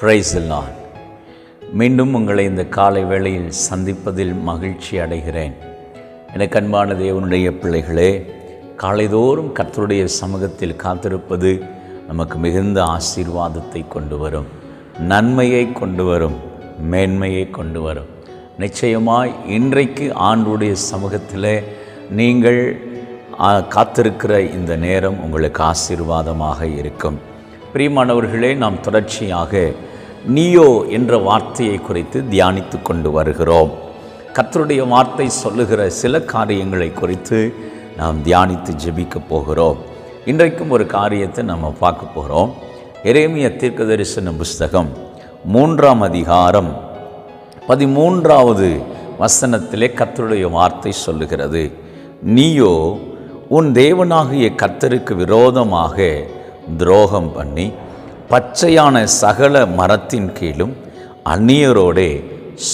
Price நான் மீண்டும் உங்களை இந்த காலை வேளையில் சந்திப்பதில் மகிழ்ச்சி அடைகிறேன். எனக்கு அன்பான தேவனுடைய பிள்ளைகளே காலைதோறும் கர்த்தருடைய சமூகத்தில் காத்திருப்பது நமக்கு மிகுந்த ஆசீர்வாதத்தை கொண்டு வரும். நன்மையை கொண்டு வரும் மேன்மையை கொண்டு வரும். நிச்சயமாய் இன்றைக்கு ஆண்டுடைய சமூகத்தில் நீங்கள் காத்திருக்கிற இந்த நேரம் உங்களுக்கு ஆசீர்வாதமாக இருக்கும். பிரியமானவர்களே நாம் தொடர்ச்சியாக நீயோ என்ற வார்த்தையை குறித்து தியானித்து கொண்டு வருகிறோம். கத்தருடைய வார்த்தை சொல்லுகிற சில காரியங்களை குறித்து நாம் தியானித்து ஜெபிக்க போகிறோம். இன்றைக்கும் ஒரு காரியத்தை நம்ம பார்க்க போகிறோம். எரேமிய தீர்க்க தரிசன புஸ்தகம் மூன்றாம் அதிகாரம் பதிமூன்றாவது வசனத்திலே கத்தருடைய வார்த்தை சொல்லுகிறது. நீயோ உன் தேவனாகிய கத்தருக்கு விரோதமாக துரோகம் பண்ணி பச்சையான சகல மரத்தின் கீழும் அந்நியரோடே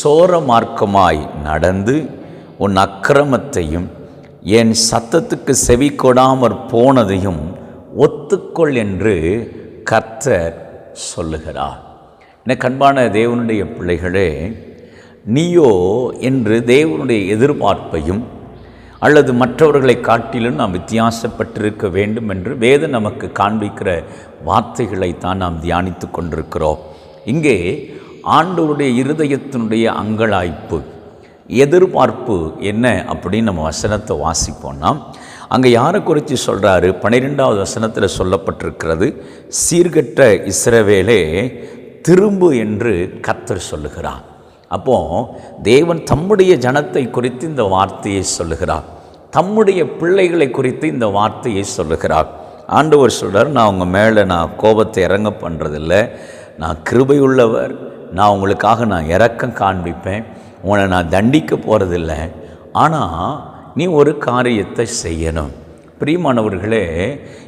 சோர மார்க்கமாய் நடந்து உன் அக்கிரமத்தையும் என் சத்தத்துக்கு செவி கொடாமற் போனதையும் ஒத்துக்கொள் என்று கர்த்தர் சொல்லுகிறார். எனக்கு கண்பான தேவனுடைய பிள்ளைகளே நீயோ என்று தேவனுடைய எதிர்பார்ப்பையும் அல்லது மற்றவர்களை காட்டிலும் நாம் வித்தியாசப்பட்டிருக்க வேண்டும் என்று வேதம் நமக்கு காண்பிக்கிற வார்த்தைகளை தான் நாம் தியானித்து கொண்டிருக்கிறோம். இங்கே ஆண்டவருடைய இருதயத்தினுடைய அங்கலாய்ப்பு எதிர்பார்ப்பு என்ன அப்படின்னு நம்ம வசனத்தை வாசிப்போம்னா அங்கே யாரை குறித்து சொல்கிறாரு பன்னிரெண்டாவது வசனத்தில் சொல்லப்பட்டிருக்கிறது சீர்கெட்ட இஸ்ரவேலே திரும்பு என்று கத்தர் சொல்லுகிறார். அப்போ தேவன் தம்முடைய ஜனத்தை குறித்து இந்த வார்த்தையை சொல்லுகிறார். தம்முடைய பிள்ளைகளை குறித்து இந்த வார்த்தையை சொல்லுகிறார். ஆண்டவர் சொல்கிறார் நான் உங்கள் மேலே நான் கோபத்தை இறங்க பண்ணுறதில்ல நான் கிருபையுள்ளவர். நான் உங்களுக்காக நான் இறக்கம் காண்பிப்பேன். உன்னை நான் தண்டிக்க போகிறதில்ல ஆனால் நீ ஒரு காரியத்தை செய்யணும். பிரியமானவர்களே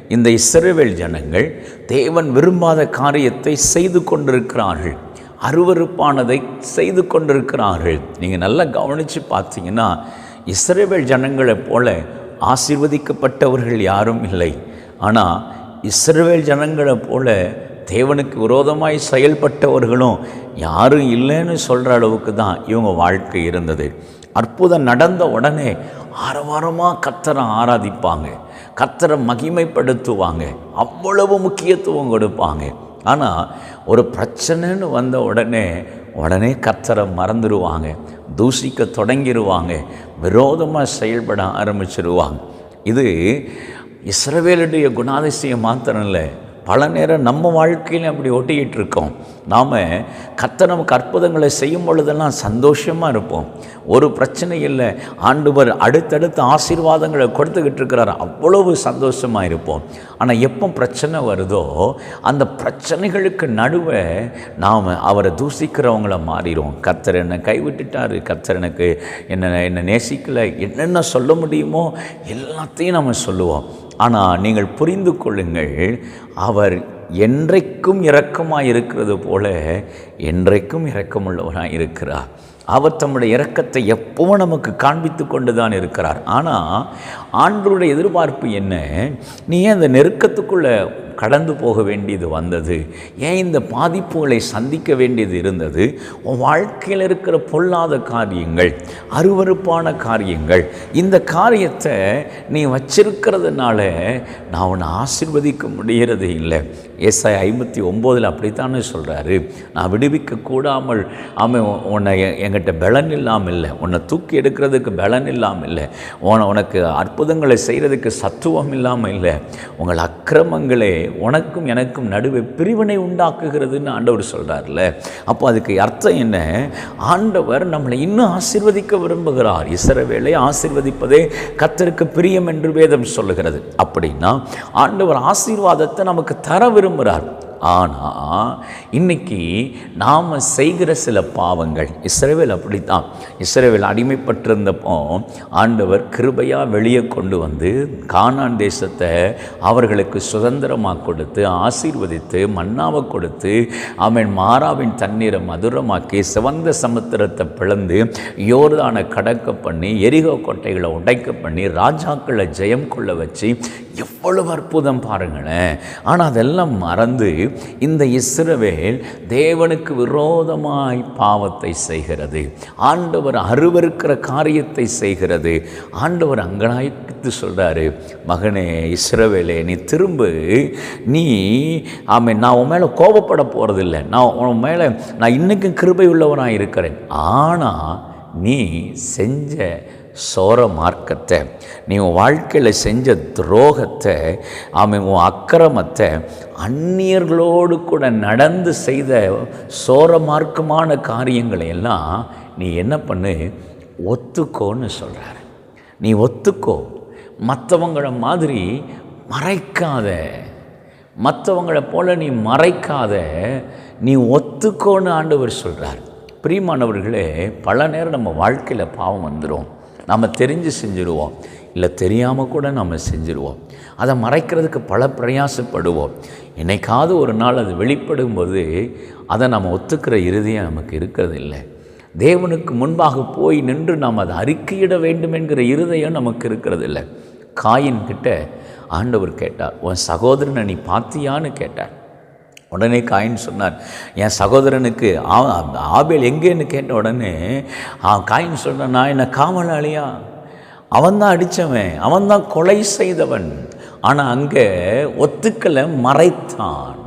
இந்த இஸ்ரவேல் ஜனங்கள் தேவன் விரும்பாத காரியத்தை செய்து கொண்டிருக்கிறார்கள். அருவருப்பானதை செய்து கொண்டிருக்கிறார்கள். நீங்கள் நல்லா கவனித்து பார்த்தீங்கன்னா இஸ்ரேவேல் ஜனங்களைப் போல ஆசீர்வதிக்கப்பட்டவர்கள் யாரும் இல்லை. ஆனால் இஸ்ரேவேல் ஜனங்களைப் போல தேவனுக்கு விரோதமாய் செயல்பட்டவர்களும் யாரும் இல்லைன்னு சொல்கிற அளவுக்கு தான் இவங்க வாழ்க்கை இருந்தது. அற்புதம் நடந்த உடனே ஆரவாரமாக கத்தரை ஆராதிப்பாங்க. கத்தரை மகிமைப்படுத்துவாங்க. அவ்வளவு முக்கியத்துவம் கொடுப்பாங்க. ஆனால் ஒரு பிரச்சனைன்னு வந்த உடனே உடனே கத்தரை மறந்துடுவாங்க தூசிக்க தொடங்கிடுவாங்க விரோதமாக செயல்பட ஆரம்பிச்சிருவாங்க. இது இஸ்ரவேலுடைய குணாதிசயம் மாத்திரம் இல்லை பல நேரம் நம்ம வாழ்க்கையிலும் அப்படி ஒட்டிக்கிட்டு இருக்கோம் நாம் கத்த நமக்கு அற்புதங்களை செய்யும் பொழுதெல்லாம் சந்தோஷமாக இருப்போம். ஒரு பிரச்சனை இல்லை. ஆண்டுவர் அடுத்தடுத்து ஆசீர்வாதங்களை கொடுத்துக்கிட்டு இருக்கிறார். அவ்வளவு சந்தோஷமாக இருப்போம். ஆனால் எப்போ பிரச்சனை வருதோ அந்த பிரச்சனைகளுக்கு நடுவே நாம் அவரை தூசிக்கிறவங்கள மாறிடுவோம். கத்தர் என்னை கைவிட்டுட்டார். கத்தர் எனக்கு என்ன என்னை நேசிக்கலை. என்னென்ன சொல்ல முடியுமோ எல்லாத்தையும் நம்ம சொல்லுவோம். ஆனால் நீங்கள் புரிந்து கொள்ளுங்கள் அவர் என்றைக்கும் இரக்கமாக இருக்கிறது போல என்றைக்கும் இரக்கமுள்ளவராக இருக்கிறார். அவர் தம்முடைய இரக்கத்தை எப்பவும் நமக்கு காண்பித்து கொண்டு தான் இருக்கிறார். ஆனால் ஆண்களுடைய எதிர்பார்ப்பு என்ன? நீ ஏன் அந்த நெருக்கத்துக்குள்ளே கடந்து போக வேண்டியது வந்தது? ஏன் இந்த பாதிப்புகளை சந்திக்க வேண்டியது இருந்தது? உன் வாழ்க்கையில் இருக்கிற பொல்லாத காரியங்கள் அருவருப்பான காரியங்கள் இந்த காரியத்தை நீ வச்சிருக்கிறதுனால நான் உன்னை ஆசிர்வதிக்க முடிகிறது இல்லை. எஸ்ஐ ஐம்பத்தி ஒம்போதில் அப்படித்தானே சொல்கிறாரு நான் விடுவிக்க கூடாமல் அவன் உன்னை எ- என்கிட்ட பலன் இல்லாமல் இல்லை. உன்னை தூக்கி எடுக்கிறதுக்கு பலன் இல்லாமல் இல்லை. உன உனக்கு அற்புதங்களை செய்கிறதுக்கு சத்துவம் இல்லாமல் இல்லை. உங்கள் அக்கிரமங்களே உனக்கும் எனக்கும் நடுவே பிரிவினை உண்டாக்குகிறதுன்னு ஆண்டவர் சொல்கிறார்ல அப்போ அதுக்கு அர்த்தம் என்ன? ஆண்டவர் நம்மளை இன்னும் ஆசிர்வதிக்க விரும்புகிறார். இஸ்ரவேலை ஆசிர்வதிப்பதே கத்தருக்கு பிரியம் என்று வேதம் சொல்லுகிறது. அப்படின்னா ஆண்டவர் ஆசீர்வாதத்தை நமக்கு தர விரும்புகிறார் ஆனால் இன்னைக்கு நாம் செய்கிற சில பாவங்கள் இஸ்ரேவேல் அப்படித்தான். இஸ்ரேவேல் அடிமைப்பட்டிருந்தப்போ ஆண்டவர் கிருபையாக வெளியே கொண்டு வந்து கானான் தேசத்தை அவர்களுக்கு சுதந்திரமாக கொடுத்து ஆசீர்வதித்து மன்னாவை கொடுத்து அவன் மாறாவின் தண்ணீரை மதுரமாக்கி சிவந்த சமுத்திரத்தை பிளந்து யோர்தானை கடக்க பண்ணி எரிகோ கோட்டைகளை உடைக்க பண்ணி ராஜாக்களை ஜெயம் கொள்ள வச்சு எவ்வளவு அற்புதம் பாருங்களேன். ஆனால் அதெல்லாம் மறந்து இந்த இஸ்ரவேல் தேவனுக்கு விரோதமாய் பாவத்தை செய்கிறது. ஆண்டவர் அருவருக்கிற காரியத்தை செய்கிறது. ஆண்டவர் அங்கனாய்த்து சொல்கிறாரு மகனே இஸ்ரவேலே நீ திரும்ப. நீ ஆமை நான் உன் மேலே கோபப்பட போகிறதில்ல நான் உன் மேலே நான் இன்றைக்கும் கிருபை உள்ளவனாக இருக்கிறேன். ஆனால் நீ செஞ்ச சோர மார்க்கத்தை நீ உன் வாழ்க்கையில் செஞ்ச துரோகத்தை அவன் உன் அக்கிரமத்தை அந்நியர்களோடு கூட நடந்து செய்த சோர மார்க்கமான காரியங்களை எல்லாம் நீ என்ன பண்ணு? ஒத்துக்கோன்னு சொல்கிறாரு நீ ஒத்துக்கோ. மற்றவங்கள மாதிரி மறைக்காத. மற்றவங்கள போல் நீ மறைக்காத. நீ ஒத்துக்கோன்னு ஆண்டவர் சொல்கிறார் பிரியமானவர்களே பல நேரம் நம்ம வாழ்க்கையில் பாவம் வந்துடும் நம்ம தெரிஞ்சு செஞ்சுருவோம் இல்லை தெரியாமல் கூட நம்ம செஞ்சுருவோம் அதை மறைக்கிறதுக்கு பல பிரயாசப்படுவோம். என்னைக்காவது ஒரு நாள் அது வெளிப்படும்போது அதை நம்ம ஒத்துக்கிற இறுதியாக நமக்கு இருக்கிறது இல்லை தேவனுக்கு முன்பாக போய் நின்று நாம் அதை அறிக்கையிட வேண்டும் என்கிற இருதயம் நமக்கு இருக்கிறது இல்லை காயின் கிட்ட ஆண்டவர் கேட்டார் உன் சகோதரனை நீ பார்த்தியான்னு கேட்டார். உடனே காயின் சொன்னார் என் சகோதரனுக்கு ஆபேல் எங்கேன்னு கேட்ட உடனே ஆ, காயின் சொன்னான் நான் என்ன காவலாளியா? அவன்தான் அடித்தவன் அவன்தான் கொலை செய்தவன். ஆனால் அங்கே ஒத்துக்களை மறைத்தான்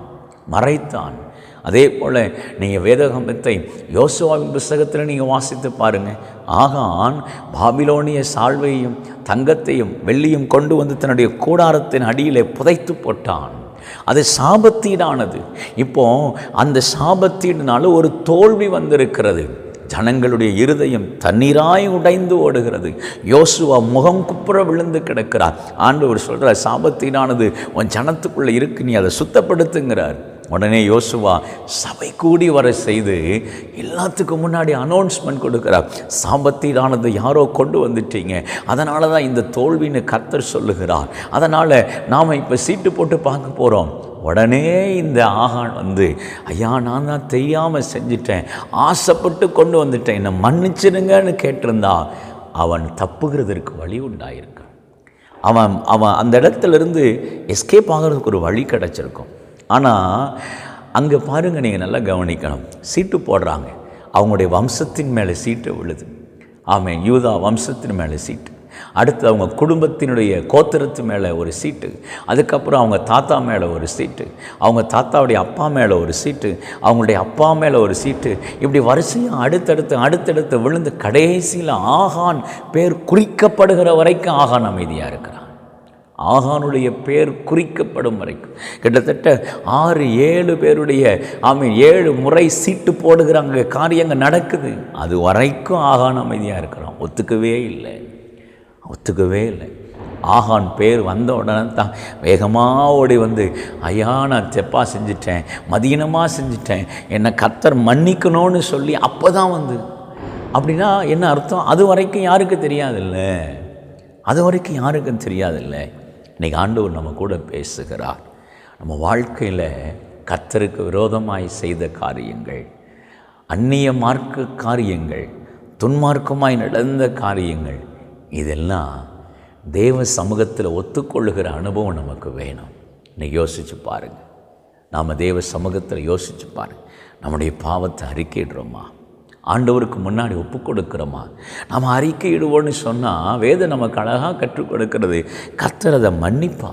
மறைத்தான். அதே போல் நீங்கள் வேதகமத்தை யோசுவாவின் புஸ்தகத்தில் நீங்கள் வாசித்து பாருங்கள் ஆகான் பாபிலோனிய சால்வையும் தங்கத்தையும் வெள்ளியும் கொண்டு வந்து தன்னுடைய கூடாரத்தின் அடியிலே புதைத்து போட்டான். அது சாபத்தீடானது. இப்போ அந்த சாபத்தீடுனால ஒரு தோல்வி வந்திருக்கிறது. ஜனங்களுடைய இருதயம் தண்ணீராய் உடைந்து ஓடுகிறது. யோசுவா முகம் குப்புற விழுந்து கிடக்கிறார். ஆண்டவர் சொல்கிறார் சாபத்தீடானது உன் ஜனத்துக்குள்ளே இருக்கு நீ அதை சுத்தப்படுத்துங்கிறார். உடனே யோசுவா சபை கூடி வர செய்து எல்லாத்துக்கும் முன்னாடி அனௌன்ஸ்மெண்ட் கொடுக்குறார் சாம்பத்தீடானது யாரோ கொண்டு வந்துட்டீங்க. அதனால தான் இந்த தோல்வின்னு கர்த்தர் சொல்லுகிறார். அதனால் நாம் இப்போ சீட்டு போட்டு பார்க்க போகிறோம் உடனே இந்த ஆகான் வந்து ஐயா நான் தான் தெரியாமல் செஞ்சிட்டேன். ஆசைப்பட்டு கொண்டு வந்துட்டேன். என்னை மன்னிச்சிடுங்கன்னு கேட்டிருந்தா அவன் தப்புகிறதற்கு வழி உண்டாயிருக்கான் அவன் அவன் அந்த இடத்துல இருந்து எஸ்கேப் ஆகிறதுக்கு ஒரு வழி கிடச்சிருக்கும். ஆனால் அங்கே பாருங்கள் நீங்கள் நல்லா கவனிக்கணும். சீட்டு போடுறாங்க. அவங்களுடைய வம்சத்தின் மேலே சீட்டு விழுது. ஆமாம் யூதா வம்சத்தின் மேலே சீட்டு. அடுத்து அவங்க குடும்பத்தினுடைய கோத்திரத்து மேலே ஒரு சீட்டு. அதுக்கப்புறம் அவங்க தாத்தா மேலே ஒரு சீட்டு. அவங்க தாத்தாவுடைய அப்பா மேலே ஒரு சீட்டு. அவங்களுடைய அப்பா மேலே ஒரு சீட்டு. இப்படி வரிசையாக அடுத்தடுத்து அடுத்தடுத்து விழுந்து கடைசியில் ஆகான் பேர் குறிக்கப்படுகிற வரைக்கும் ஆகான் அமைதியாக இருக்கிறான். ஆகானுடைய பேர் குறிக்கப்படும் வரைக்கும். கிட்டத்தட்ட ஆறு ஏழு பேருடைய ஆமாம் ஏழு முறை சீட்டு போடுகிறாங்க காரியங்கள் நடக்குது. அது வரைக்கும் ஆகான் அமைதியாக இருக்கிறான். ஒத்துக்கவே இல்லை. ஒத்துக்கவே இல்லை. ஆகான் பேர் வந்த உடனே தான் வேகமாக ஓடி வந்து ஐயா நான் செப்பாக செஞ்சிட்டேன். மதீனமாக செஞ்சிட்டேன். என்னை கத்தர் மன்னிக்கணும்னு சொல்லி அப்போ தான் வந்து. அப்படின்னா என்ன அர்த்தம்? அது வரைக்கும் யாருக்கும் தெரியாதில்ல? அது வரைக்கும் யாருக்கும் தெரியாதில்லை? இன்றைக்கி ஆண்டவர் நம்ம கூட பேசுகிறார். நம்ம வாழ்க்கையில் கத்தருக்கு விரோதமாய் செய்த காரியங்கள் அந்நிய மார்க்க காரியங்கள் துன்மார்க்கமாய் நடந்த காரியங்கள் இதெல்லாம் தேவ சமூகத்தில் ஒத்துக்கொள்ளுகிற அனுபவம் நமக்கு வேணும். இன்னைக்கு யோசிச்சு பாருங்கள் நாம் தேவ சமூகத்தில் யோசிச்சு பாருங்கள் நம்முடைய பாவத்தை அறிக்கிடுறோமா ஆண்டவருக்கு முன்னாடி ஒப்பு கொடுக்குறோமா நம்ம அறிக்கையிடுவோன்னு சொன்னால் வேதம் நமக்கு அழகாக கற்றுக் கொடுக்கிறது. கத்துறதை மன்னிப்பா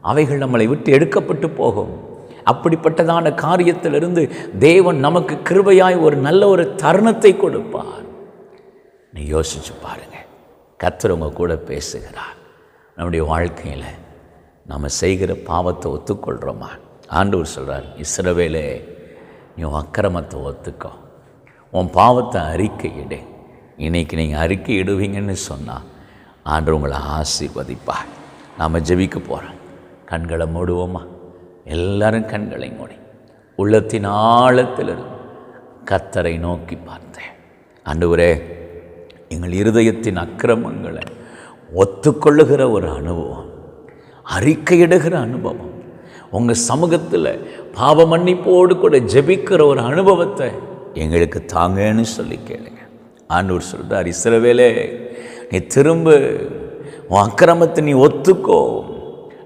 அவைகள் நம்மளை விட்டு எடுக்கப்பட்டு போகும். அப்படிப்பட்டதான காரியத்திலிருந்து தேவன் நமக்கு கிருபையாய் ஒரு நல்ல ஒரு தருணத்தை கொடுப்பார். நீ யோசிச்சு பாருங்க. கத்துறவங்க கூட பேசுகிறார். நம்முடைய வாழ்க்கையில் நம்ம செய்கிற பாவத்தை ஒத்துக்கொள்கிறோமா ஆண்டவர் சொல்கிறார் இஸ்ரவேலே நீ அக்கிரமத்தை ஒத்துக்கோ. உன் பாவத்தை அறிக்கையிடு. இன்னைக்கு நீங்கள் அறிக்கை இடுவீங்கன்னு சொன்னால் ஆண்டு உங்களை ஆசீர்வதிப்பார். நாம் ஜெபிக்க போகிறோம் கண்களை மூடுவோமா? எல்லாரும் கண்களை மூடி. உள்ளத்தின் ஆழத்திலிருந்து கத்தரை நோக்கி பார்த்தேன் ஆண்டவரே எங்கள் இருதயத்தின் அக்கிரமங்களை ஒத்துக்கொள்ளுகிற ஒரு அனுபவம் அறிக்கையிடுகிற அனுபவம் உங்கள் சமூகத்தில் பாவ மன்னிப்போடு கூட ஜெபிக்கிற ஒரு அனுபவத்தை எங்களுக்கு தாங்கன்னு சொல்லி கேளுங்க. ஆண்டவர் சொல்கிறார் இஸ்ரவேலே நீ திரும்ப உன் அக்கிரமத்தை நீ ஒத்துக்கோ.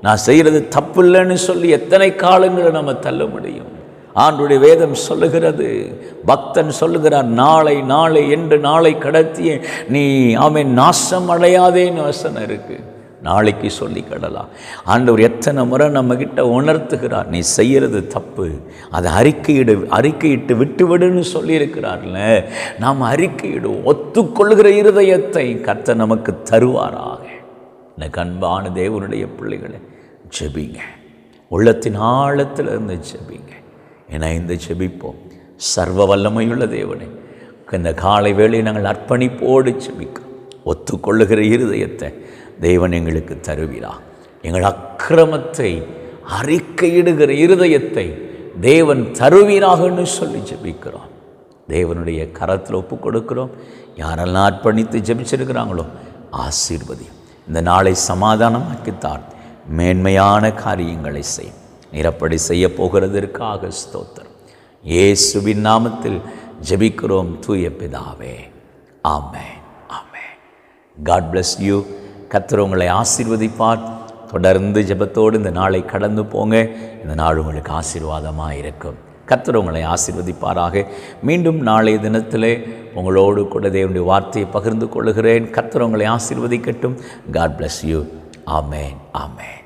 நான் செய்கிறது தப்பு இல்லைன்னு சொல்லி எத்தனை காலங்களை நம்ம தள்ள முடியும்? ஆண்டுடைய வேதம் சொல்லுகிறது பக்தன் சொல்லுகிறார் நாளை நாளை என்று நாளை கடத்திய நீ அவன் நாசம் அடையாதேன்னு வசனம் இருக்குது நாளைக்கு சொல்லிக்கிடலாம் கடலாம். ஆண்டவர் எத்தனை முறை நம்மக்கிட்ட உணர்த்துகிறார் நீ செய்கிறது தப்பு அதை அறிக்கையிடு அறிக்கையிட்டு விட்டுவிடுன்னு சொல்லியிருக்கிறார்ல. நாம் அறிக்கையிடுவோம் ஒத்துக்கொள்கிற இருதயத்தை கர்த்தர் நமக்கு தருவாராக. எனக்கு அன்பான தேவனுடைய பிள்ளைகளை ஜெபிங்க. உள்ளத்தின் ஆழத்தில் இருந்து ஜெபிங்க இணைந்து ஜெபிப்போம். சர்வ வல்லமையுள்ள தேவனே இந்த காலை வேளையை நாங்கள் அர்ப்பணிப்போடு ஜெபிக்கிறோம். ஒத்துக்கொள்ளுகிற இருதயத்தை தேவன் எங்களுக்கு தருவீரா. எங்கள் அக்கிரமத்தை அறிக்கையிடுகிற இருதயத்தை தேவன் தருவீராகன்னு சொல்லி ஜெபிக்கிறோம். தேவனுடைய கரத்தில் ஒப்பு கொடுக்கிறோம். யாரெல்லாம் அர்ப்பணித்து ஜெபிச்சிருக்கிறாங்களோ ஆசீர்வதி இந்த நாளை சமாதானமாக்கித்தான். மேன்மையான காரியங்களை செய். நிரப்படி செய்ய போகிறதற்காக ஸ்தோத்திரம். இயேசுவின் நாமத்தில் ஜெபிக்கிறோம். தூய பிதாவே. ஆமே ஆமே காட் பிளஸ் யூ கர்த்தர் உங்களை ஆசீர்வதிப்பார். தொடர்ந்து ஜெபத்தோடு இந்த நாளை கடந்து போங்க. இந்த நாள் உங்களுக்கு ஆசீர்வாதமாக இருக்கும். கர்த்தர் உங்களை ஆசீர்வதிப்பாராக. மீண்டும் நாளைய தினத்திலே உங்களோடு கூட தேவனுடைய வார்த்தையை பகிர்ந்து கொள்கிறேன் கர்த்தர் உங்களை ஆசீர்வதிக்கட்டும். God bless you amen amen